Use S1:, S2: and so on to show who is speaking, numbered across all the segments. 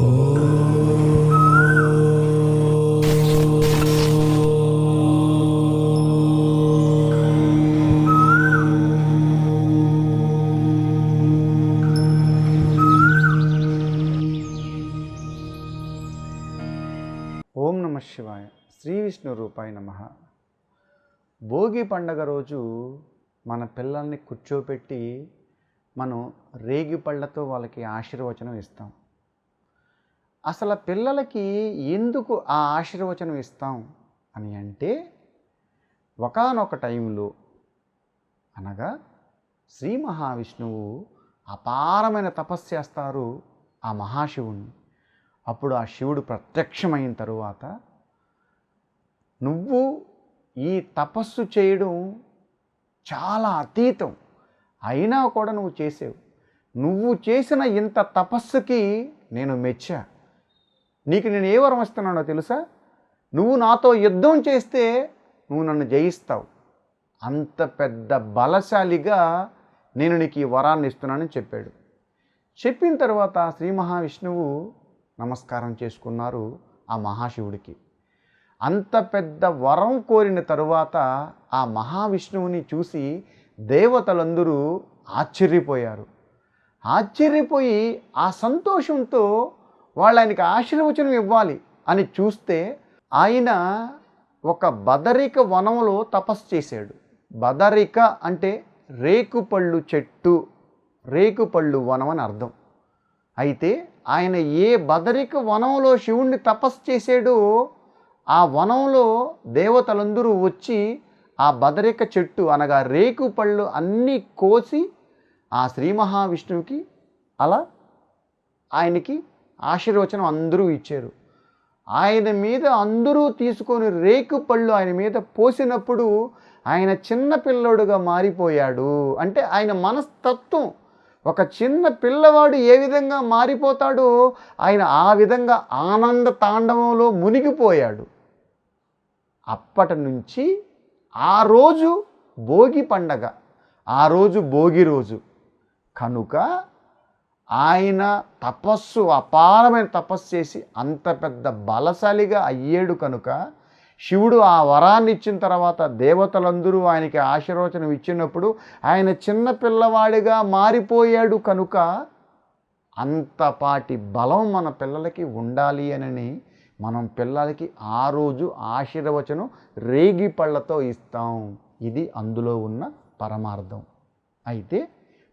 S1: ఓం నమ శివాయ. శ్రీ విష్ణు రూపాయ నమ. భోగి పండగ రోజు మన పిల్లల్ని కూర్చోపెట్టి మనం రేగి పళ్ళతో వాళ్ళకి ఆశీర్వచనం ఇస్తాం. అసలు పిల్లలకి ఎందుకు ఆ ఆశీర్వచనం ఇస్తాం అని అంటే ఒకానొక టైంలో అనగా శ్రీ మహావిష్ణువు అపారమైన తపస్సు చేస్తారు ఆ మహాశివుణ్ణి. అప్పుడు ఆ శివుడు ప్రత్యక్షమైన తరువాత నువ్వు ఈ తపస్సు చేయడం చాలా అతీతం. అయినా కూడా నువ్వు చేసావు. నువ్వు చేసిన ఇంత తపస్సుకి నేను మెచ్చా. నీకు నేను ఏ వరం ఇస్తున్నానో తెలుసా? నువ్వు నాతో యుద్ధం చేస్తే నువ్వు నన్ను జయిస్తావు. అంత పెద్ద బలశాలిగా నేను నీకు ఈ వరాన్ని ఇస్తున్నానని చెప్పాడు. చెప్పిన తర్వాత శ్రీ మహావిష్ణువు నమస్కారం చేసుకున్నారు ఆ మహాశివుడికి. అంత పెద్ద వరం కోరిన తరువాత ఆ మహావిష్ణువుని చూసి దేవతలందరూ ఆశ్చర్యపోయారు. ఆశ్చర్యపోయి ఆ సంతోషంతో వాళ్ళు ఆయనకి ఆశీర్వచనం ఇవ్వాలి అని చూస్తే ఆయన ఒక బదరిక వనంలో తపస్సు చేశాడు. బదరిక అంటే రేకుపళ్ళు చెట్టు రేకుపళ్ళు వనం అని అర్థం. అయితే ఆయన ఏ బదరిక వనంలో శివుణ్ణి తపస్సు చేశాడో ఆ వనంలో దేవతలందరూ వచ్చి ఆ బదరిక చెట్టు అనగా రేకు పళ్ళు అన్నీ కోసి ఆ శ్రీ మహావిష్ణువుకి అలా ఆయనకి ఆశీర్వచనం అందరూ ఇచ్చారు. ఆయన మీద అందరూ తీసుకొని రేకు పళ్ళు ఆయన మీద పోసినప్పుడు ఆయన చిన్న పిల్లోడుగా మారిపోయాడు. అంటే ఆయన మనస్తత్వం ఒక చిన్న పిల్లవాడు ఏ విధంగా మారిపోతాడో ఆయన ఆ విధంగా ఆనంద తాండవంలో మునిగిపోయాడు. అప్పటి నుంచి ఆ రోజు భోగి పండగ ఆ రోజు భోగి రోజు. కనుక ఆయన తపస్సు అపారమైన తపస్సు చేసి అంత పెద్ద బలశాలిగా అయ్యాడు కనుక శివుడు ఆ వరాన్ని ఇచ్చిన తర్వాత దేవతలందరూ ఆయనకి ఆశీర్వచనం ఇచ్చినప్పుడు ఆయన చిన్న పిల్లవాడిగా మారిపోయాడు కనుక అంతపాటి బలం మన పిల్లలకి ఉండాలి అని మనం పిల్లలకి ఆ రోజు ఆశీర్వచనం రేగి పళ్ళతో ఇస్తాం. ఇది అందులో ఉన్న పరమార్థం. అయితే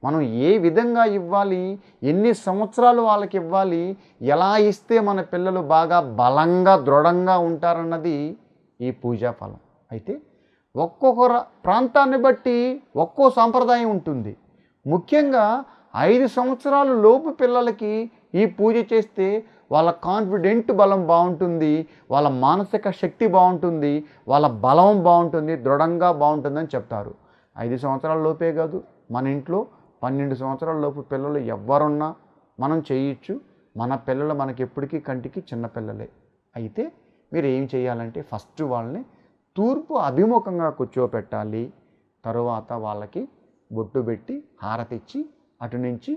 S1: మనం ఏ విధంగా ఇవ్వాలి? ఎన్ని సంవత్సరాలు వాళ్ళకి ఇవ్వాలి? ఎలా ఇస్తే మన పిల్లలు బాగా బలంగా దృఢంగా ఉంటారన్నది ఈ పూజా ఫలం. అయితే ఒక్కొక్క ప్రాంతాన్ని బట్టి ఒక్కో సాంప్రదాయం ఉంటుంది. ముఖ్యంగా ఐదు సంవత్సరాల లోపు పిల్లలకి ఈ పూజ చేస్తే వాళ్ళ కాన్ఫిడెంట్ బలం బాగుంటుంది వాళ్ళ మానసిక శక్తి బాగుంటుంది వాళ్ళ బలం బాగుంటుంది దృఢంగా బాగుంటుందని చెప్తారు. ఐదు సంవత్సరాల లోపే కాదు మన ఇంట్లో పన్నెండు సంవత్సరాల లోపు పిల్లలు ఎవరున్నా మనం చేయొచ్చు. మన పిల్లలు మనకి ఎప్పటికీ కంటికి చిన్నపిల్లలే అయితే మీరు ఏం చేయాలంటే ఫస్ట్ వాళ్ళని తూర్పు అభిముఖంగా కూర్చోపెట్టాలి. తరువాత వాళ్ళకి బొట్టు పెట్టి హారతిచ్చి అటు నుంచి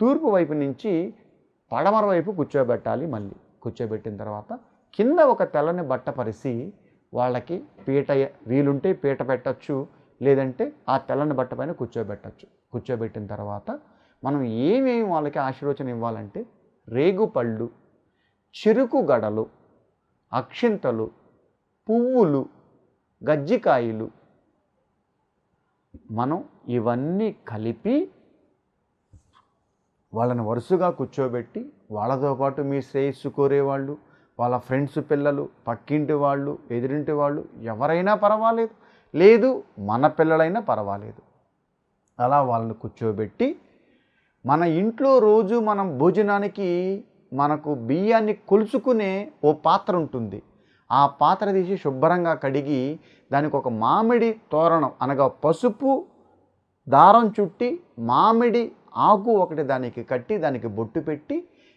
S1: తూర్పు వైపు నుంచి పడమర వైపు కూర్చోబెట్టాలి మళ్ళీ. కూర్చోబెట్టిన తర్వాత కింద ఒక తెల్లని బట్ట పరిసి వాళ్ళకి పీట వీలుంటే పీట పెట్టచ్చు. లేదంటే ఆ తెల్లని బట్ట పైన కూర్చోబెట్టచ్చు. కూర్చోబెట్టిన తర్వాత మనం ఏమేమి వాళ్ళకి ఆశీర్వచనం ఇవ్వాలంటే రేగుపళ్ళు చెరుకు గడలు అక్షింతలు పువ్వులు గజ్జికాయలు. మనం ఇవన్నీ కలిపి వాళ్ళని వరుసగా కూర్చోబెట్టి వాళ్ళతో పాటు మీ శ్రేయస్సు కోరేవాళ్ళు వాళ్ళ ఫ్రెండ్స్ పిల్లలు పక్కింటి వాళ్ళు ఎదురింటి వాళ్ళు ఎవరైనా పర్వాలేదు. లేదు మన పిల్లలైనా పర్వాలేదు. అలా వాళ్ళని కూర్చోబెట్టి మన ఇంట్లో రోజు మనం భోజనానికి మనకు బియ్యాన్ని కొలుచుకునే ఓ పాత్ర ఉంటుంది. ఆ పాత్ర తీసి శుభ్రంగా కడిగి దానికి ఒక మామిడి తోరణం అనగా పసుపు దారం చుట్టి మామిడి ఆకు ఒకటి దానికి కట్టి దానికి బొట్టు పెట్టి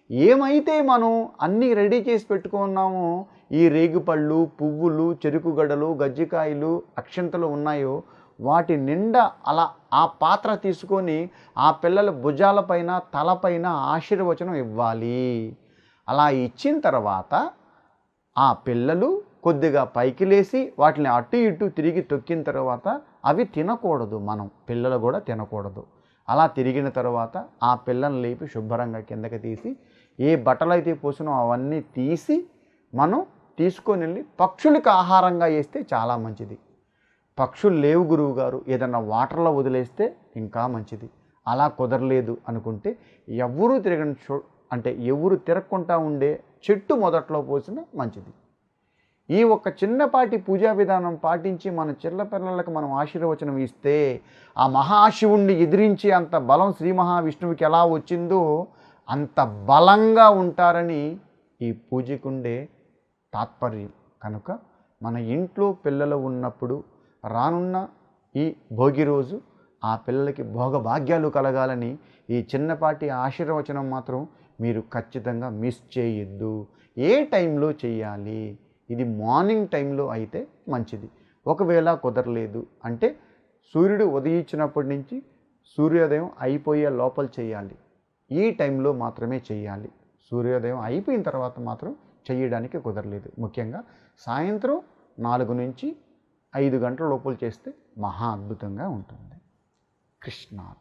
S1: ఏమైతే మనం అన్నీ రెడీ చేసి పెట్టుకున్నామో ఈ రేగుపళ్ళు పువ్వులు చెరుకుగడలు గజ్జికాయలు అక్షంతలు ఉన్నాయో వాటి నిండా అలా ఆ పాత్ర తీసుకొని ఆ పిల్లల భుజాలపైన తలపైన ఆశీర్వచనం ఇవ్వాలి. అలా ఇచ్చిన తర్వాత ఆ పిల్లలు కొద్దిగా పైకి లేసి వాటిని అటు ఇటు తిరిగి తొక్కిన తర్వాత అవి తినకూడదు మనం. పిల్లలు కూడా తినకూడదు. అలా తిరిగిన తర్వాత ఆ పిల్లని లేపి శుభ్రంగా కిందకి తీసి ఏ బట్టలు అయితే పోసినో అవన్నీ తీసి మనం తీసుకొని వెళ్ళి పక్షులకు ఆహారంగా వేస్తే చాలా మంచిది. పక్షులు లేవు గురువు గారు ఏదన్నా వాటర్లో వదిలేస్తే ఇంకా మంచిది. అలా కుదరలేదు అనుకుంటే ఎవరు తిరగని చో అంటే ఎవరు తిరగకుండా ఉండే చెట్టు మొదట్లో పోసిన మంచిది. ఈ ఒక్క చిన్నపాటి పూజా విధానం పాటించి మన చిల్ల పిల్లలకు మనం ఆశీర్వచనం ఇస్తే ఆ మహాశివుణ్ణి ఎదిరించి అంత బలం శ్రీ మహావిష్ణువుకి ఎలా వచ్చిందో అంత బలంగా ఉంటారని ఈ పూజకుండే తాత్పర్యం. కనుక మన ఇంట్లో పిల్లలు ఉన్నప్పుడు రానున్న ఈ భోగి రోజు ఆ పిల్లలకి భోగభాగ్యాలు కలగాలని ఈ చిన్నపాటి ఆశీర్వచనం మాత్రం మీరు ఖచ్చితంగా మిస్ చేయొద్దు. ఏ టైంలో చేయాలి ఇది మార్నింగ్ టైంలో అయితే మంచిది. ఒకవేళ కుదరలేదు అంటే సూర్యుడు ఉదయించినప్పటి నుంచి సూర్యోదయం అయిపోయే లోపల చేయాలి ఈ టైంలో మాత్రమే చేయాలి సూర్యోదయం అయిపోయిన తర్వాత మాత్రం చేయడానికి కుదరలేదు. ముఖ్యంగా సాయంత్రం నాలుగు నుంచి ఐదు గంటల లోపల చేస్తే మహా అద్భుతంగా ఉంటుంది. కృష్ణ